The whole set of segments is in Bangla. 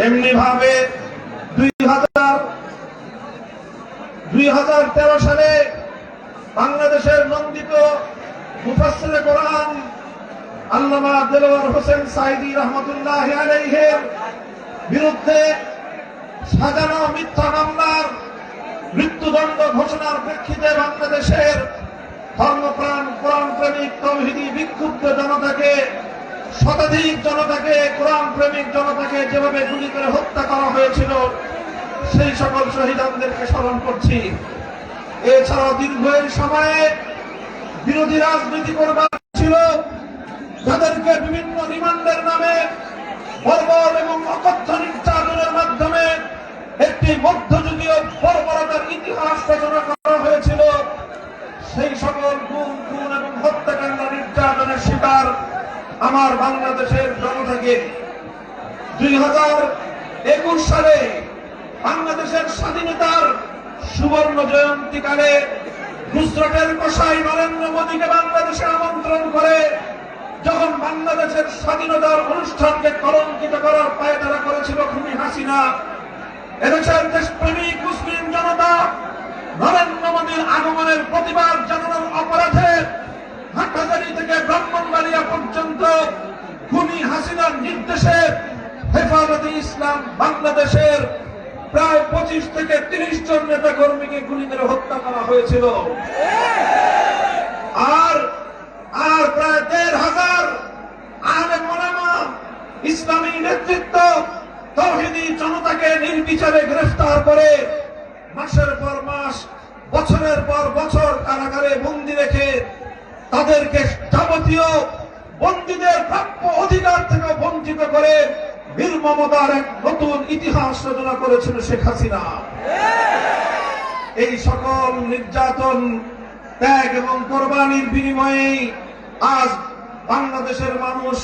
এমনি ভাবে দুই হাজার দুই হাজার তেরো সালে বাংলাদেশের নন্দিত কোরআন আল্লামা হোসেন সাইদি রহমতুল্লাহ আলাইহের বিরুদ্ধে সাজানো মিথ্যা মামলার মৃত্যুদণ্ড ঘোষণার প্রেক্ষিতে বাংলাদেশের ধর্মপ্রাণ কোরআন প্রেমিক তৌহিদি, বিক্ষুব্ধ জনতাকে শতাধিক জনতাকে, কোরআন প্রেমিক জনতাকে যেভাবে গুলি করে হত্যা করা হয়েছিল, সেই সকল শহীদানদেরকে স্মরণ করছি। এছাড়াও দীর্ঘ সময়ে বিরোধী রাজনীতি করবার ছিল। যাদেরকে বিভিন্ন রিমান্ডের নামে বর্বর এবং অকথ্য নির্যাতনের মাধ্যমে একটি মধ্যযুগীয় বর্বরতার ইতিহাস রচনা করা হয়েছিল। সেই সকল গুম আমার বাংলাদেশের জনতাকে দুই হাজার একুশ সালে বাংলাদেশের স্বাধীনতার সুবর্ণ জয়ন্তীকালে গুজরাটের কষাই নরেন্দ্র মোদীকে বাংলাদেশে আমন্ত্রণ করে যখন বাংলাদেশের স্বাধীনতার অনুষ্ঠানকে কলঙ্কিত করার পায়তারা করেছিল খুনি হাসিনা, এদেশের দেশপ্রেমিক মুসলিম জনতা নরেন্দ্র মোদীর আগমনের প্রতিবাদ জানানোর অপরাধে হাটহাজারি থেকে ব্রাহ্মণবাড়িয়া পর্যন্ত খুনি হাসিনার নির্দেশে হেফাজতে ইসলাম বাংলাদেশের প্রায় পঁচিশ থেকে তিরিশ জন নেতা কর্মীকে গুলি করে হত্যা করা হয়েছিল। আর আর প্রায় দেড় হাজার ইসলামী নেতৃত্ব তৌহিদি জনতাকে নির্বিচারে গ্রেফতার করে মাসের পর মাস, বছরের পর বছর কারাগারে বন্দি রেখে তাদেরকে যাবতীয় বন্দীদের প্রাপ্য অধিকার থেকে বঞ্চিত করে বীর মমতার এক নতুন ইতিহাস রচনা করেছিল শেখ হাসিনা। এই সকল নির্যাতন, ত্যাগ এবং কোরবানির বিনিময়ে আজ বাংলাদেশের মানুষ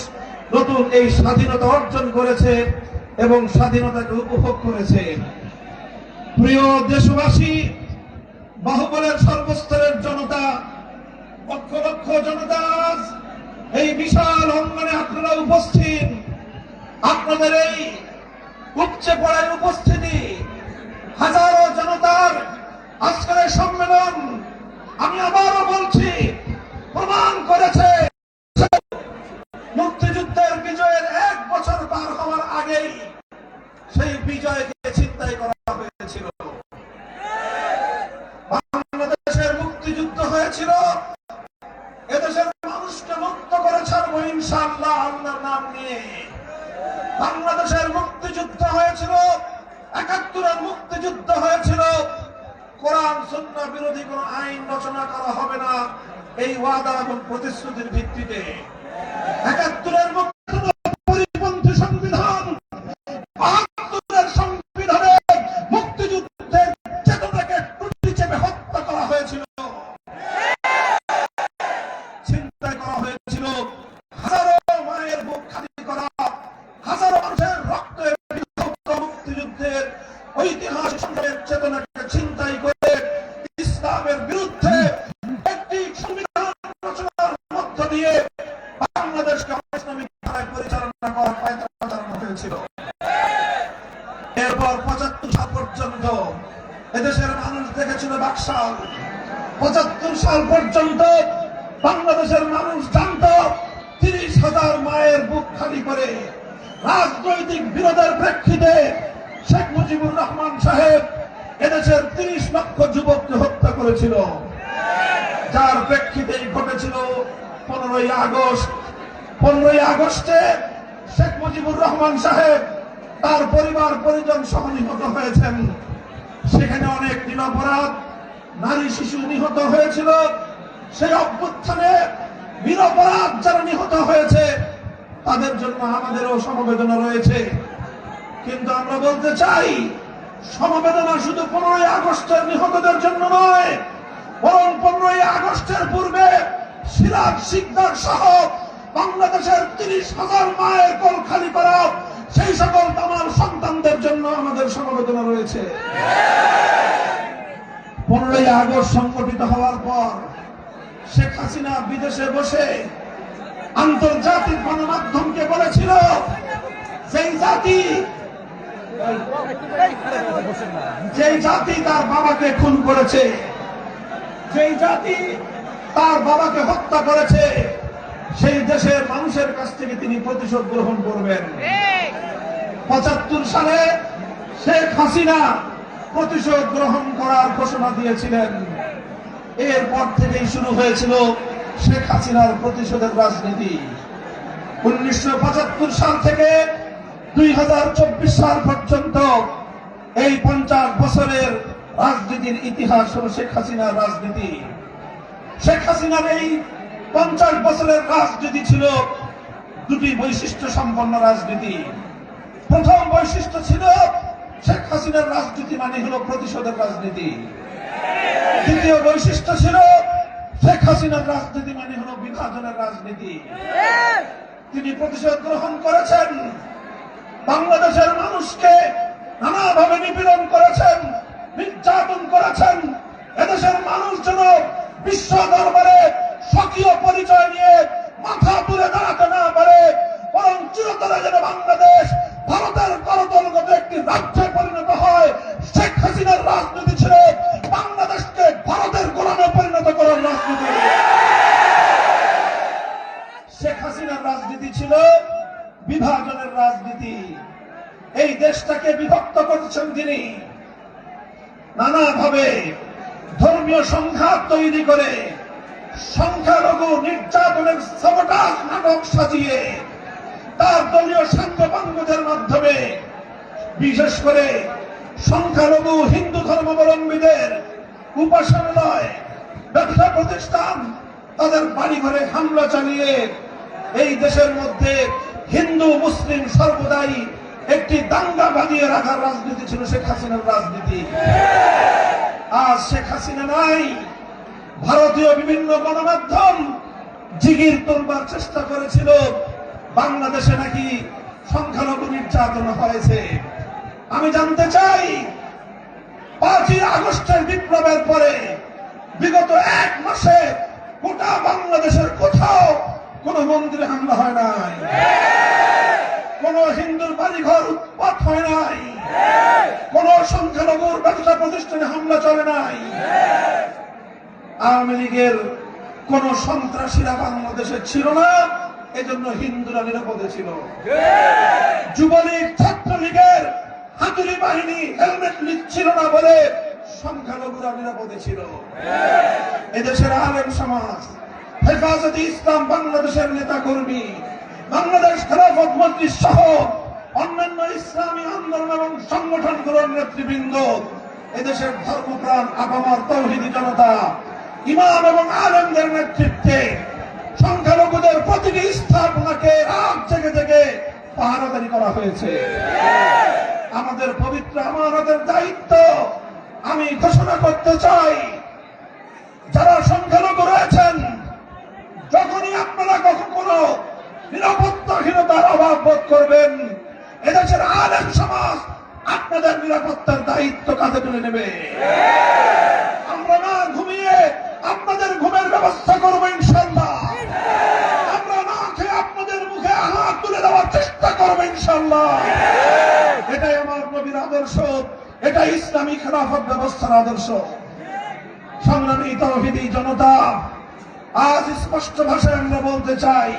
নতুন এই স্বাধীনতা অর্জন করেছে এবং স্বাধীনতাকে উপভোগ করেছে। প্রিয় দেশবাসী, বাহুবলের সর্বস্তরের জনতা, লক্ষ লক্ষ জনতা এই বিশাল অঙ্গনে আপনারা উপস্থিত। আপনাদের এই উপচে পড়ার উপস্থিতি, হাজারো জনতার আজকের সম্মেলন, আমি আবারও পর্যন্ত বাংলাদেশের মানুষ জানত, তিরিশ হাজার মায়ের বুক খালি করে। রাজনৈতিক বিরোধের প্রেক্ষিতে শেখ মুজিবুর রহমান সাহেব এদেশের তিরিশ লক্ষ যুবককে হত্যা করেছিল। যার প্রেক্ষিতেই ঘটেছিল পনেরোই আগস্ট। পনেরোই আগস্টে শেখ মুজিবুর রহমান সাহেব তার পরিবার পরিজন সহ নিহত হয়েছেন। সেখানে অনেক নিরপরাধ নারী শিশু নিহত হয়েছিল। সেই অভ্যুত্থানে নিরপরাধ যারা নিহত হয়েছে, তাদের জন্য আমাদেরও সমবেদনা রয়েছে। কিন্তু আমরা বলতে চাই, সমবেদনা শুধু পনেরোই আগস্টের নিহতদের জন্য নয়, বরং পনেরোই আগস্টের পূর্বে সিরাজ সিকদার সহ বাংলাদেশের তিরিশ হাজার মায়ের কল খালি করা, সেই সকল আমার সন্তানদের জন্য আমাদের সমবেদনা রয়েছে। পনেরোই আগস্ট সংগঠিত হওয়ার পর শেখ হাসিনা বিদেশে বসে আন্তর্জাতিক গণমাধ্যমকে বলেছিল সেই জাতি যেই জাতি তার বাবাকে খুন করেছে যেই জাতি তার বাবাকে হত্যা করেছে সেই দেশের মানুষের কাছ থেকে তিনি প্রতিশোধ গ্রহণ করবেন। পঁচাত্তর সালে শেখ হাসিনা প্রতিশোধ গ্রহণ করার ঘোষণা দিয়েছিলেন। এরপর থেকেই শুরু হয়েছিল শেখ হাসিনার প্রতিশোধের রাজনীতি। উনিশশো পঁচাত্তর সাল থেকে দুই হাজার চব্বিশ সাল পর্যন্ত এই পঞ্চাশ বছরের রাজনীতির ইতিহাস হল শেখ হাসিনার রাজনীতি। শেখ হাসিনার এই পঞ্চাশ বছরের রাজনীতি ছিল দুটি বৈশিষ্ট্য সম্পন্ন রাজনীতি। প্রথম বৈশিষ্ট্য ছিল শেখ হাসিনার রাজনীতি মানে হলো প্রতিশোধের রাজনীতি। দ্বিতীয় বৈশিষ্ট্য ছিল, শেখ হাসিনার রাজনীতি মানে হলো বিভাজনের রাজনীতি। তিনি প্রতিশোধ গ্রহণ করেছেন, বাংলাদেশের মানুষকে নানাভাবে নিপীড়ন করেছেন, নির্যাতন করেছেন। এদেশের মানুষ যেন বিশ্ব দরবারে স্বকীয় পরিচয় নিয়ে মাথা তুলে দাঁড়াতে না পারে, বরং চিরতরে যেন বাংলাদেশ ভারতের করতলগত একটি রাজ্যে পরিণত হয়, শেখ হাসিনার রাজনীতি ছিল বাংলাদেশকে ভারতের গোলামে পরিণত করার রাজনীতি। শেখ হাসিনার রাজনীতি ছিল বিভাজনের রাজনীতি। এই দেশটাকে বিভক্ত করেছেন তিনি। নানাভাবে ধর্মীয় সংঘাত তৈরি করে সংখ্যালঘু নির্যাতনের সাবটাস নাটক সাজিয়ে তার দলীয় সাঙ্গপাঙ্গদের মাধ্যমে, বিশেষ করে সংখ্যালঘু হিন্দু ধর্মাবলম্বীদের উপাসনালয়, ব্যবসা প্রতিষ্ঠান, তাদের বাড়ি ঘরে হামলা চালিয়ে এই দেশের মধ্যে হিন্দু, মুসলিম সর্বদাই একটি দাঙ্গা বাঁধিয়ে রাখার রাজনীতি ছিল শেখ হাসিনার রাজনীতি। আজ শেখ হাসিনা নাই, ভারতীয় বিভিন্ন গণমাধ্যম জিগির তোলবার চেষ্টা করেছিল। বাংলাদেশে নাকি সংখ্যালঘু নির্যাতন হয়েছে? আমি জানতে চাই, পাঁচই আগস্টের বিপ্লবের পরে বিগত এক মাসে গোটা বাংলাদেশের কোথাও কোন মন্দিরে হামলা হয় নাই? কোন হিন্দুর বাড়িঘর উৎপাত হয় নাই? কোন সংখ্যালঘুর ব্যবসা প্রতিষ্ঠানে হামলা চলে নাই? আওয়ামী লীগের কোন সন্ত্রাসীরা বাংলাদেশে ছিল না? এজন্য হিন্দুরা নিরাপদে ছিল। যুবলীগ ছাত্রলীগের হাতুড়ি বাহিনী হেলমেট নিচ্ছিল না বলে সংখ্যালঘুরা নিরাপদে ছিল। এদেশের আলেম সমাজ হেফাজতে ইসলাম বাংলাদেশের নেতা কর্মী বাংলাদেশ খেলাফত মন্ত্রী সহ অন্যান্য ইসলামী আন্দোলন এবং সংগঠন সংগঠনগুলোর নেতৃবৃন্দ এদেশের ধর্মপ্রাণ আপামার তৌহিদি জনতা ইমাম এবং আলেমদের নেতৃত্বে সংখ্যালঘুদের প্রতিটি স্থাপনাকে রাত জেগে জেগে পাহারাদারি করা হয়েছে। আমাদের পবিত্র আমানতের দায়িত্ব। আমি ঘোষণা করতে চাই, যারা সংখ্যালঘু রয়েছেন, যখনই আপনারা কখনো নিরাপত্তাহীনতার অভাব বোধ করবেন, এদেশের আলেম সমাজ আপনাদের নিরাপত্তার দায়িত্ব কাঁধে তুলে নেবে। আমরা না ঘুমিয়ে আপনাদের ঘুমের ব্যবস্থা করব ইনশাল্লাহ আমরা না খেয়ে আপনাদের মুখে হাত তুলে দেওয়ার ইনশাল্লাহ এটাই আমার নবীর আদর্শ। এটা ইসলামী খেলাফত ব্যবস্থার আদর্শ। সংগ্রামী জনতা, আজ স্পষ্ট ভাষায় আমরা বলতে চাই,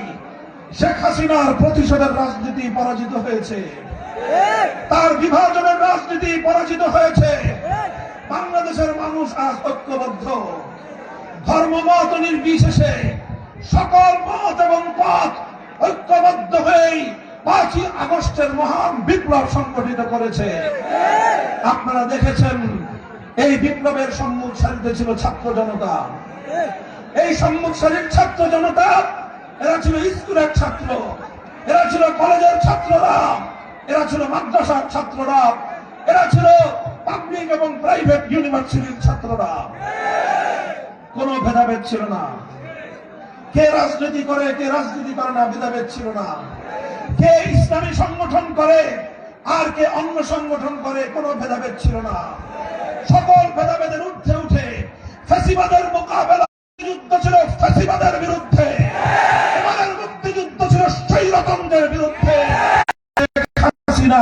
শেখ হাসিনার প্রতিশোধের রাজনীতি পরাজিত হয়েছে। তার বিভাজনের রাজনীতি পরাজিত হয়েছে। বাংলাদেশের মানুষ আজ ঐক্যবদ্ধ। ধর্মমত নির্বিশেষে সকল মত এবং পথ ঐক্যবদ্ধ হয়েই পাঁচই আগস্টের মহান বিপ্লব সংগঠিত করেছে। আপনারা দেখেছেন, এই বিপ্লবের সম্মুখ সারিতে ছিল ছাত্র জনতা। এই সম্মুখ সারির ছাত্র জনতা, এরা ছিল স্কুলের ছাত্র, এরা ছিল কলেজের ছাত্ররা, এরা ছিল মাদ্রাসার ছাত্ররা, এরা ছিল পাবলিক এবং প্রাইভেট ইউনিভার্সিটির ছাত্ররা। কোনো ভেদাভেদ ছিল না। কে রাজনীতি করে, কে রাজনীতি করে না, ভেদাভেদ ছিল না। কে ইসলামী সংগঠন করে, আর কে অন্য সংগঠন করে, কোনো ভেদাভেদ ছিল না। সকল ভেদাভেদের উঠে উঠে ফেসিবাদের মোকাবেলা যুদ্ধ ছিল ফেসিবাদের বিরুদ্ধে। মুক্তিযুদ্ধ ছিল স্বৈরতন্ত্রের বিরুদ্ধে। হাসিনা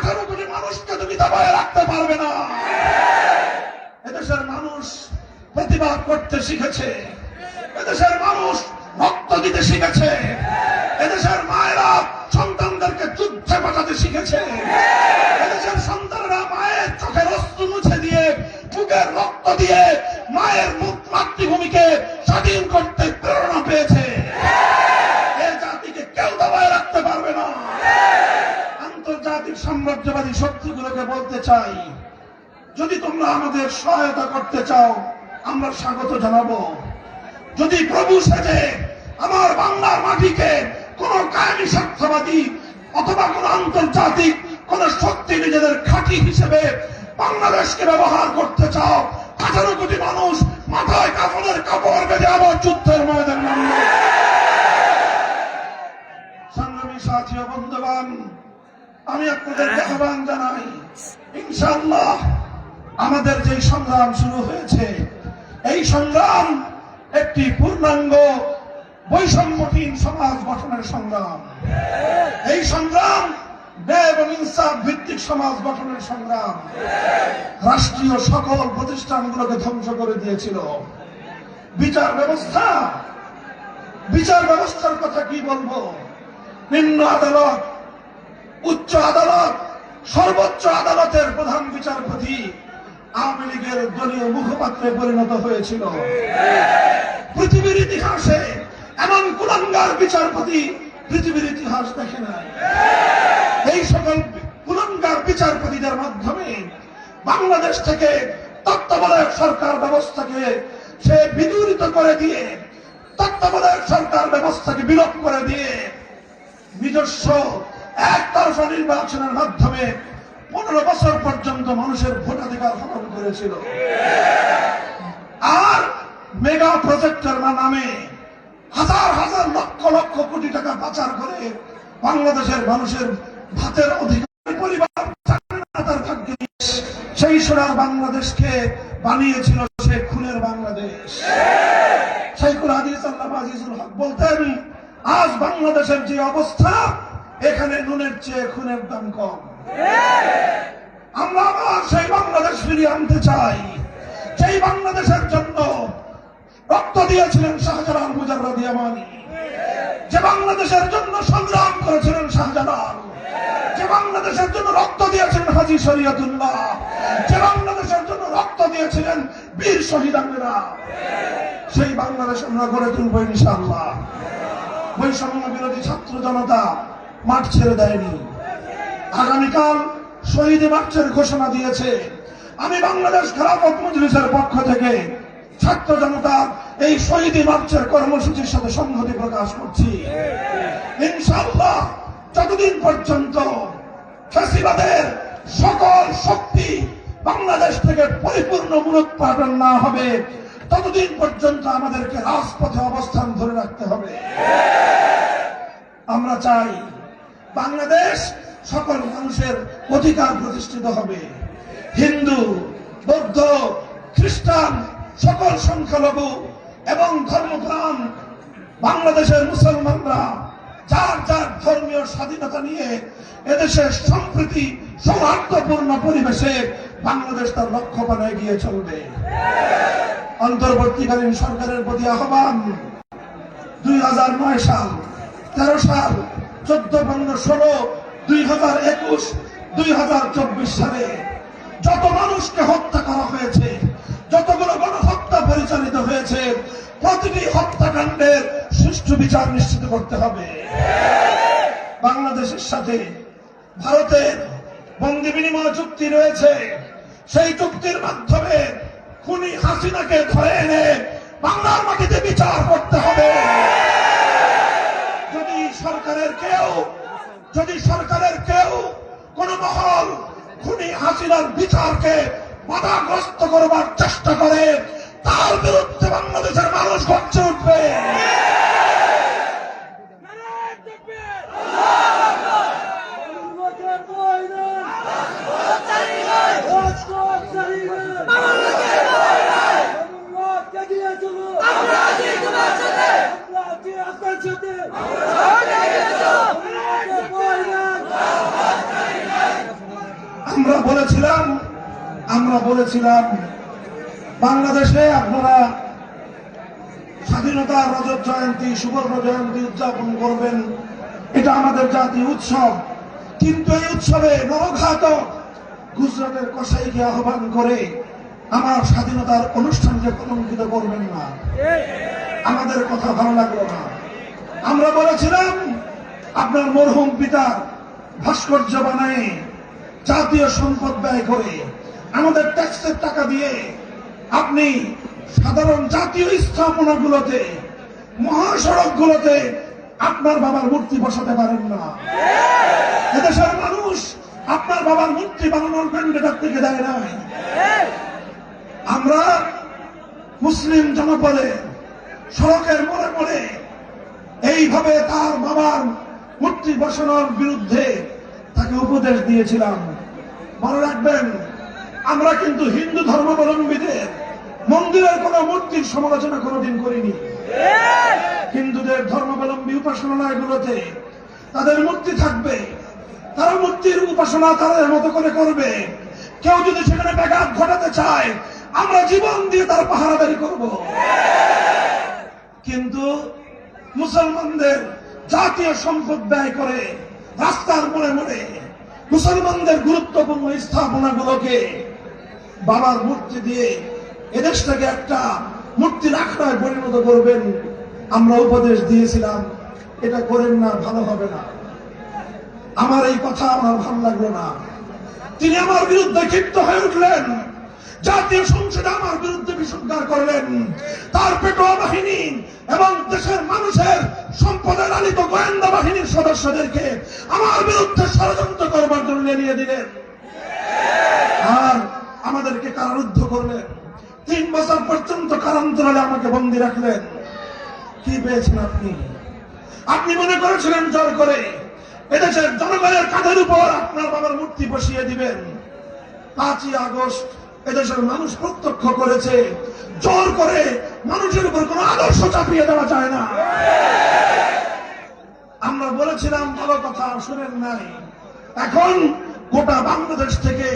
আঠারো কোটি মানুষকে তুমি দাবায় রাখতে পারবে না। এদেশের মানুষ প্রতিবাদ করতে শিখেছে। এদেশের মানুষ রক্ত দিতে শিখেছে। এদেশের মায়েরা সন্তানদেরকে যুদ্ধে পাঠাতে শিখেছে। এদেশের সন্তানরা মায়ের চোখের অস্ত্র মুছে দিয়ে, বুকের রক্ত দিয়ে মায়ের মুখ মাতৃভূমিকে স্বাধীন করতে প্রেরণা পেয়েছে এ জাতিকে কেউ দাবায় রাখতে পারবে না আন্তর্জাতিক সাম্রাজ্যবাদী শক্তিগুলোকে বলতে চাই। যদি তোমরা আমাদের সহায়তা করতে চাও, আমরা স্বাগত জানাব। যদি প্রভু সেজে আমার বাংলার মাটিকে কোন কায়েমি স্বার্থবাদী অথবা কোন আন্তর্জাতিক, কোন শক্তি নিজেদের খাঁটি হিসেবে বাংলাদেশকে ব্যবহার করতে চাও আঠারো কোটি মানুষ মাথায় কাপড়ের কাপড় বেঁধে আবার যুদ্ধের ময়দান সংগ্রামী সাথী বন্ধুবান আমি আপনাদেরকে আহ্বান জানাই ইনশাল্লাহ আমাদের যে সংগ্রাম শুরু হয়েছে, এই সংগ্রাম একটি পূর্ণাঙ্গ বৈষম্যহীন সমাজ গঠনের সংগ্রাম। এই সংগ্রাম এবং ভিত্তিক সমাজ গঠনের সংগ্রাম। রাষ্ট্রীয় সকল প্রতিষ্ঠানগুলোকে ধ্বংস করে দিয়েছিল। বিচার ব্যবস্থা, বিচার ব্যবস্থার কথা কি বলব? নিম্ন আদালত উচ্চ আদালত, সর্বোচ্চ আদালতের প্রধান বিচারপতি আওয়ামী লীগের দলীয় মুখপাত্রে পরিণত হয়েছিল। পৃথিবীর ইতিহাসে এমন কুলাঙ্গার বিচারপতি পৃথিবীর ইতিহাস দেখে নাই। এই সকল কুলাঙ্গার বিচারপতিদের মাধ্যমে বাংলাদেশ থেকে তত্ত্বাবধায়ক সরকার ব্যবস্থাকে সে বিদূরিত করে দিয়ে, তত্ত্বাবধায়ক সরকার ব্যবস্থাকে বিলোপ করে দিয়ে নিজস্ব একতরফা নির্বাচনের মাধ্যমে পনেরো বছর পর্যন্ত মানুষের ভোটাধিকার হরণ করেছিল। আর মেগা প্রজেক্টের নামে হাজার হাজার লক্ষ লক্ষ কোটি টাকা পাচার করে বাংলাদেশের মানুষের ভাতের অধিকার পরিবার সেই সোনার বাংলাদেশকে বানিয়েছিল সে খুনের বাংলাদেশ। শাইখুল হাদিস আল্লাহ আজিজুল হক বলতেন, আজ বাংলাদেশের যে অবস্থা এখানে নুনের চেয়ে খুনের দাম কম। আমরা আবার সেই বাংলাদেশ ফিরিয়ে আনতে চাই। সেই বাংলাদেশের জন্য রক্ত দিয়েছিলেন শাহজালাল ইয়ামানি যে বাংলাদেশের জন্য সংগ্রাম করেছিলেন শাহজালাল। যে বাংলাদেশের জন্য রক্ত দিয়েছিলেন হাজি শরিয়তুল্লাহ। যে বাংলাদেশের জন্য রক্ত দিয়েছিলেন বীর শহীদানেরা সেই বাংলাদেশ আমরা গড়ে তুলবো ইনশাআল্লাহ। বৈষম্য বিরোধী ছাত্র জনতা মাঠ ছেড়ে দেয়নি। আগামীকাল শহীদ মার্চের ঘোষণা দিয়েছে। আমি বাংলাদেশ খেলাফত মজলিসের পক্ষ থেকে ছাত্র জনতা এই শহীদ মার্চের কর্মসূচির সাথে সংহতি প্রকাশ করছি। ইনশাআল্লাহ যতদিন পর্যন্ত ফ্যাসিবাদের সকল শক্তি বাংলাদেশ থেকে পরিপূর্ণ মূলোৎপাদন না হবে, ততদিন পর্যন্ত আমাদেরকে রাজপথে অবস্থান ধরে রাখতে হবে। আমরা চাই বাংলাদেশ সকল মানুষের অধিকার প্রতিষ্ঠিত হবে। হিন্দু, বৌদ্ধ, খ্রিস্টান সকল সংখ্যালঘু এবং ধর্মপ্রাণ বাংলাদেশের মুসলমানরা যার যার ধর্মীয় স্বাধীনতা নিয়ে এদেশের সম্প্রীতি সৌহার্দ্যপূর্ণ পরিবেশে বাংলাদেশ তার লক্ষ্য বানায় গিয়ে চলবে। অন্তর্বর্তীকালীন সরকারের প্রতি আহ্বান, দুই হাজার নয় সাল, তেরো সাল চোদ্দ পনেরো ষোলো, দুই হাজার একুশ, দুই হাজার চব্বিশ সালে যত মানুষকে হত্যা করা হয়েছে, যতগুলো গণহত্যা পরিচালিত হয়েছে, প্রতিটি হত্যাকাণ্ডের সুষ্ঠু বিচার নিশ্চিত করতে হবে। বাংলাদেশের সাথে ভারতের বন্দী বিনিময় চুক্তি রয়েছে। সেই চুক্তির মাধ্যমে খুনি হাসিনাকে ধরে এনে বাংলার মাটিতে বিচার করতে হবে। সরকারের কেউ, যদি সরকারের কেউ কোন মহল খুনি হাসিলার বিচারকে বাধাগ্রস্ত করবার চেষ্টা করে, তার বিরুদ্ধে বাংলাদেশের মানুষ গচ্ছে উঠবে। বলেছিলাম, বাংলাদেশে আপনারা স্বাধীনতার রজত জয়ন্তী, সুবর্ণ জয়ন্তী উদযাপন করবেন। এটা আমাদের জাতীয় উৎসব। কিন্তু এই উৎসবে নরঘাতক গুজরাটের কসাইকে আহ্বান করে আমার স্বাধীনতার অনুষ্ঠানকে কলঙ্কিত করবেন না। আমাদের কথা ভালো লাগল না। আমরা বলেছিলাম, আপনার মরহুম পিতার ভাস্কর্য বানায় জাতীয় সম্পদ ব্যয় করে আমাদের ট্যাক্সের টাকা দিয়ে আপনি সাধারণ জাতীয় স্থাপনাগুলোতে, মহাসড়কগুলোতে আপনার বাবার মূর্তি বসাতে পারেন না। এদেশের মানুষ আপনার বাবার মূর্তি বানানোর ম্যান্ডেট থেকে দেয় নাই। আমরা মুসলিম জনপদে সড়কের মোড়ে মোড়ে এইভাবে তার বাবার মূর্তি বসানোর বিরুদ্ধে তাকে উপদেশ দিয়েছিলাম। মনে রাখবেন আমরা কিন্তু হিন্দু ধর্মাবলম্বীদের মন্দিরের কোন মূর্তির সমালোচনা কোনোদিন করিনি। হিন্দুদের ধর্মাবলম্বী উপাসনালয়গুলোতে তাদের মূর্তি থাকবে। তারা মূর্তির উপাসনা তাদের মতো করে করবে। কেউ যদি সেখানে ব্যাঘাত ঘটাতে চায়, আমরা জীবন দিয়ে তার পাহারাদারি করব। কিন্তু মুসলমানদের জাতীয় সম্পদ ব্যয় করে রাস্তার মোড়ে মোড়ে মুসলমানদের গুরুত্বপূর্ণ স্থাপনাগুলোকে বাবার মূর্তি দিয়ে এদেশটাকে একটা মূর্তির আখড়ায় পরিণত করবেন। আমরা উপদেশ দিয়েছিলাম, এটা করেন না, ভালো হবে না। আমার এই কথা আমার ভালো লাগল না। তিনি আমার বিরুদ্ধে ক্ষিপ্ত হয়ে উঠলেন। জাতীয় সংসদে আমার বিরুদ্ধে বিসর্গার করলেন। তার পেটোয়া বাহিনী এবং দেশের মানুষের সম্পদের লালিত গোয়েন্দা বাহিনীর সদস্যদেরকে আমার বিরুদ্ধে ষড়যন্ত্র করবার জন্য নিয়ে দিলেন। আর আমাদেরকে কারারুদ্ধ করলেন তিন বছর পর্যন্ত কারান্তরালে আমাকে বন্দি রাখলেন কি পেয়েছেন আপনি? আপনি মনে করেছিলেন জোর করে, এদেশের জনগণের কাঁধের উপর আপনার বাবার মূর্তি বসিয়ে দিবেন। পাঁচই আগস্ট এদেশের মানুষ প্রত্যক্ষ করেছে, জোর করে মানুষের উপর কোন আদর্শ চাপিয়ে দেওয়া যায় না। আমরা বলেছিলাম, ভালো কথা, শুনেন নাই। এখন গোটা বাংলাদেশ থেকে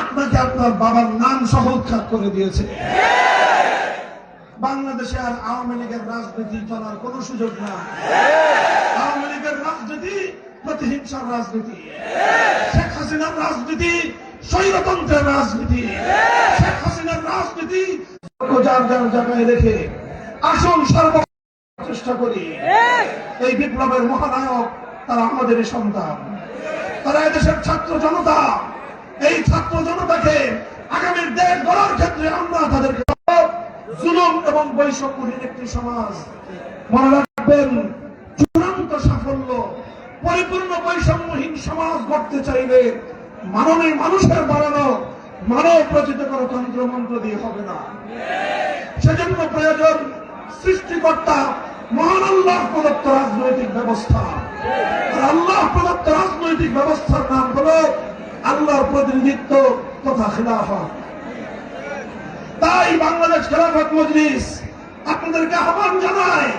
আপনাকে আপনার বাবার নাম সহ উৎখাত করে দিয়েছে। বাংলাদেশে আর আওয়ামী লীগের রাজনীতি চলার কোন সুযোগ না আওয়ামী লীগের রাজনীতি প্রতিহিংসার রাজনীতি। শেখ হাসিনার রাজনীতি স্বৈরতন্ত্রের রাজনীতি। শেখ হাসিনার রাজনীতি যার যার জায়গায় রেখে আসল সর্ব চেষ্টা করি। এই বিপ্লবের মহানায়ক তারা আমাদের সন্তান। তারা এদেশের ছাত্র জনতা, এই ছাত্র জনতাকে আগামীর দেশ গড়ার ক্ষেত্রে আমরা তাদেরকে জুলুম এবং বৈষম্যহীন একটি সমাজ। মনে রাখবেন, চূড়ান্ত সাফল্য, পরিপূর্ণ বৈষম্যহীন সমাজ গড়তে চাইলে মাননীয় মানুষের বাড়ানো মানব রচিত কোনো তন্ত্র মন্ত্র দিয়ে হবে না। সেজন্য প্রয়োজন সৃষ্টিকর্তা মহান আল্লাহ প্রদত্ত রাজনৈতিক ব্যবস্থা। আর আল্লাহ প্রদত্ত রাজনৈতিক ব্যবস্থার নাম হল আল্লাহর প্রতিনিধিত্ব তথা খিলাফত। তাই বাংলাদেশ খেলাফত মজলিস আপনাদেরকে আহ্বান জানায়,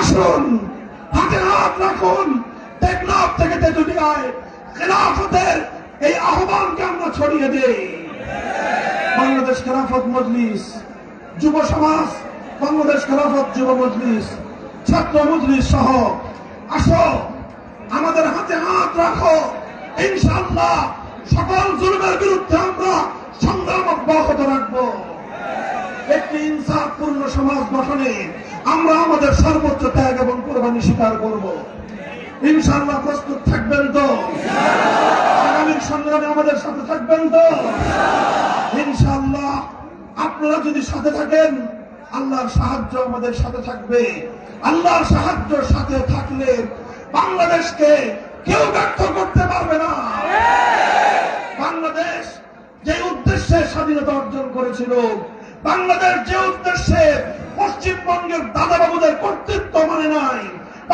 আসুন, হাতে হাত রাখুন, টেকনাফ থেকে তেতুলিয়ায় খেলাফতের এই আহ্বানকে আমরা ছড়িয়ে দেই। বাংলাদেশ খেলাফত মজলিস যুব সমাজ, বাংলাদেশ খেলাফত যুব মজলিস ছাত্র মজলিস সহ, আসো, আমাদের হাতে হাত রাখো। ইনশাআল্লাহ সকল জুলুমের বিরুদ্ধে আমরা সংগ্রাম অব্যাহত রাখব। একটি ইনসাফপূর্ণ সমাজ গঠনে আমরা আমাদের সর্বোচ্চ ত্যাগ এবং কোরবানি স্বীকার করব। ইনশাআল্লাহ প্রস্তুত থাকবেন তো? আগামী সংগ্রামে আমাদের সাথে থাকবেন তো? ইনশাআল্লাহ আপনারা যদি সাথে থাকেন, আল্লাহর সাহায্য আমাদের সাথে থাকবে। আল্লাহর সাহায্য সাথে থাকলে বাংলাদেশকে কেউ ব্যর্থ করতে পারবে না। বাংলাদেশ যে উদ্দেশ্যে স্বাধীনতা অর্জন করেছিল, বাংলাদেশ যে উদ্দেশ্যে পশ্চিমবঙ্গের দাদাবাবুদের কর্তৃত্ব মানে নাই,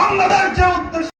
বাংলাদেশ যে উদ্দেশ্যে